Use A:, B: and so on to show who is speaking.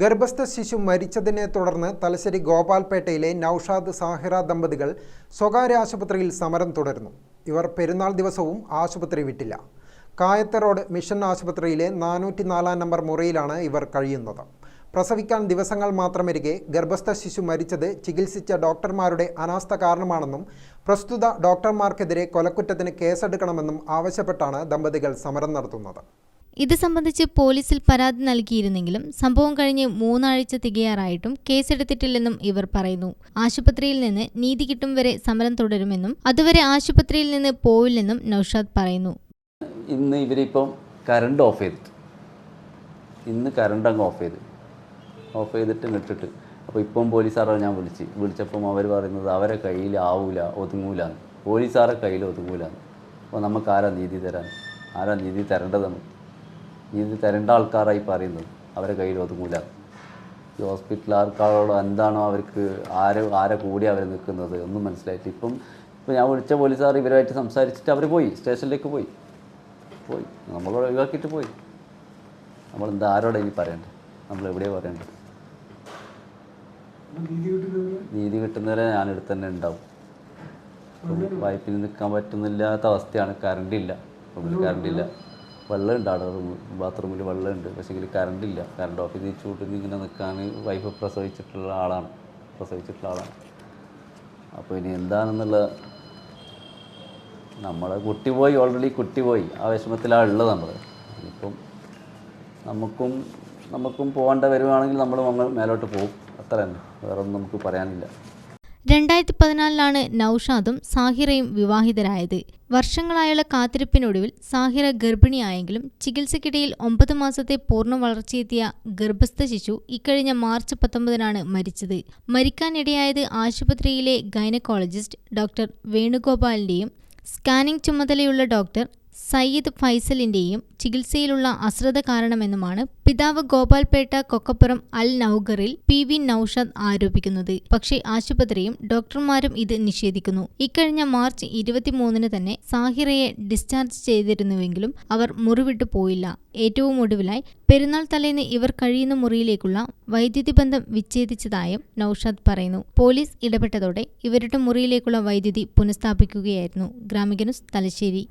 A: ഗർഭസ്ഥ ശിശു മരിച്ചതിനെ തുടർന്ന് തലശ്ശേരി ഗോപാൽപേട്ടയിലെ നൌഷാദ് സാഹിറ ദമ്പതികൾ സ്വകാര്യ ആശുപത്രിയിൽ സമരം തുടരുന്നു ഇവർ പെരുന്നാൾ ദിവസവും ആശുപത്രി വിട്ടില്ല. കായത്ത റോഡ് മിഷൻ ആശുപത്രിയിലെ നാനൂറ്റി നാലാം നമ്പർ മുറിയിലാണ് ഇവർ കഴിയുന്നത്. പ്രസവിക്കാൻ ദിവസങ്ങൾ മാത്രമിരിക്കെ ഗർഭസ്ഥ ശിശു മരിച്ചത് ചികിത്സിച്ച ഡോക്ടർമാരുടെ അനാസ്ഥ കാരണമാണെന്നും പ്രസ്തുത ഡോക്ടർമാർക്കെതിരെ കൊലക്കുറ്റത്തിന് കേസെടുക്കണമെന്നും ആവശ്യപ്പെട്ടാണ് ദമ്പതികൾ സമരം നടത്തുന്നത്.
B: ഇത് സംബന്ധിച്ച് പോലീസിൽ പരാതി നൽകിയിരുന്നെങ്കിലും സംഭവം കഴിഞ്ഞ് മൂന്നാഴ്ച തികയാറായിട്ടും കേസെടുത്തിട്ടില്ലെന്നും ഇവർ പറയുന്നു. ആശുപത്രിയിൽ നിന്ന് നീതി കിട്ടും വരെ സമരം തുടരുമെന്നും അതുവരെ ആശുപത്രിയിൽ നിന്ന് പോവില്ലെന്നും നൌഷാദ് പറയുന്നു.
C: ഇന്ന് ഇവരിപ്പം കറണ്ട് ഓഫ് ചെയ്തിട്ട് ഇന്ന് കറണ്ട് അങ്ങ് ഓഫ് ചെയ്ത്. ഓഫ് ചെയ്തിട്ട് ഇട്ടിട്ട്. അപ്പോൾ ഇപ്പം പോലീസാറെ ഞാൻ വിളിച്ച്. വിളിച്ചപ്പം അവർ പറയുന്നത് അവരെ കയ്യിൽ ആവൂല ഒതുങ്ങൂല. പോലീസാറെ കയ്യിൽ ഒതുങ്ങൂല. അപ്പോൾ നമുക്ക് ആരാ നീതി തരാൻ? ആരാ നീതി തരേണ്ടത് നമുക്ക് നീതി തരേണ്ട ആൾക്കാരായി പറയുന്നത്. അവരെ കയ്യിൽ ഒതുങ്ങൂല ഈ ഹോസ്പിറ്റൽ ആൾക്കാരോട് എന്താണോ അവർക്ക് ആരെ ആരെ കൂടി അവർ നിൽക്കുന്നത് ഒന്നും മനസ്സിലായിട്ട് ഇപ്പം ഇപ്പം ഞാൻ വിളിച്ച പോലീസുകാർ ഇവരുമായിട്ട് സംസാരിച്ചിട്ട് അവർ പോയി സ്റ്റേഷനിലേക്ക് പോയി. പോയി. നമ്മൾ ഒഴിവാക്കിയിട്ട് പോയി. നമ്മൾ എന്താ ആരോടെ ഇനി പറയണ്ടേ നമ്മൾ എവിടെയാണ് പറയണ്ടേ നീതി കിട്ടുന്നവരെ? ഞാൻ ഞാനെടുത്ത് തന്നെ ഉണ്ടാവും. വായ്പയിൽ നിൽക്കാൻ പറ്റുന്നില്ലാത്ത അവസ്ഥയാണ് കറണ്ട് ഇല്ല. കറണ്ട് ഇല്ല. വെള്ളമുണ്ട്. അവിടെ ബാത്റൂമിൽ വെള്ളമുണ്ട്. പക്ഷേങ്കിൽ കറണ്ട് ഇല്ല കറണ്ട് ഓഫ് ചെയ്ത് ചൂട്ടിൽ ഇങ്ങനെ നിൽക്കാൻ വൈഫ് പ്രസവിച്ചിട്ടുള്ള ആളാണ്. പ്രസവിച്ചിട്ടുള്ള ആളാണ്. അപ്പോൾ ഇനി എന്താണെന്നുള്ള നമ്മളെ കുട്ടി പോയി ഓൾറെഡി കുട്ടി പോയി. ആ വിഷമത്തിലാണ് ഉള്ളത് നമ്മൾ ഇപ്പം നമുക്കും നമുക്കും പോകേണ്ട വരുവാണെങ്കിൽ നമ്മൾ നമ്മൾ മേലോട്ട് പോകും. അത്ര തന്നെ വേറെ ഒന്നും നമുക്ക് പറയാനില്ല.
B: രണ്ടായിരത്തി പതിനാലിലാണ് നൌഷാദും സാഹിറയും വിവാഹിതരായത്. വർഷങ്ങളായുള്ള കാത്തിരിപ്പിനൊടുവിൽ സാഹിറ ഗർഭിണിയായെങ്കിലും ചികിത്സയ്ക്കിടയിൽ ഒമ്പത് മാസത്തെ പൂർണ വളർച്ചയെത്തിയ ഗർഭസ്ഥ ശിശു ഇക്കഴിഞ്ഞ മാർച്ച് പത്തൊമ്പതിനാണ് മരിച്ചത്. മരിക്കാനിടയായത് ആശുപത്രിയിലെ ഗൈനക്കോളജിസ്റ്റ് ഡോക്ടർ വേണുഗോപാലിന്റെയും സ്കാനിംഗ് ചുമതലയുള്ള ഡോക്ടർ സയ്യിദ് ഫൈസലിന്റെയും ചികിത്സയിലുള്ള അശ്രദ്ധ കാരണമെന്നുമാണ് പിതാവ് ഗോപാൽപേട്ട കൊക്കപ്പുറം അൽ നൌഗറിൽ പി വി നൌഷാദ് ആരോപിക്കുന്നത്. പക്ഷേ ആശുപത്രിയും ഡോക്ടർമാരും ഇത് നിഷേധിക്കുന്നു. ഇക്കഴിഞ്ഞ മാർച്ച് ഇരുപത്തിമൂന്നിന് തന്നെ സാഹിറയെ ഡിസ്ചാർജ് ചെയ്തിരുന്നുവെങ്കിലും അവർ മുറിവിട്ടു പോയില്ല. ഏറ്റവും ഒടുവിലായി പെരുന്നാൾ തലേന്ന് ഇവർ കഴിയുന്ന മുറിയിലേക്കുള്ള വൈദ്യുതി ബന്ധം വിച്ഛേദിച്ചതായും നൌഷാദ് പറയുന്നു. പോലീസ് ഇടപെട്ടതോടെ ഇവരുടെ മുറിയിലേക്കുള്ള വൈദ്യുതി പുനഃസ്ഥാപിക്കുകയായിരുന്നു. ഗ്രാമികനുസ് തലശ്ശേരി.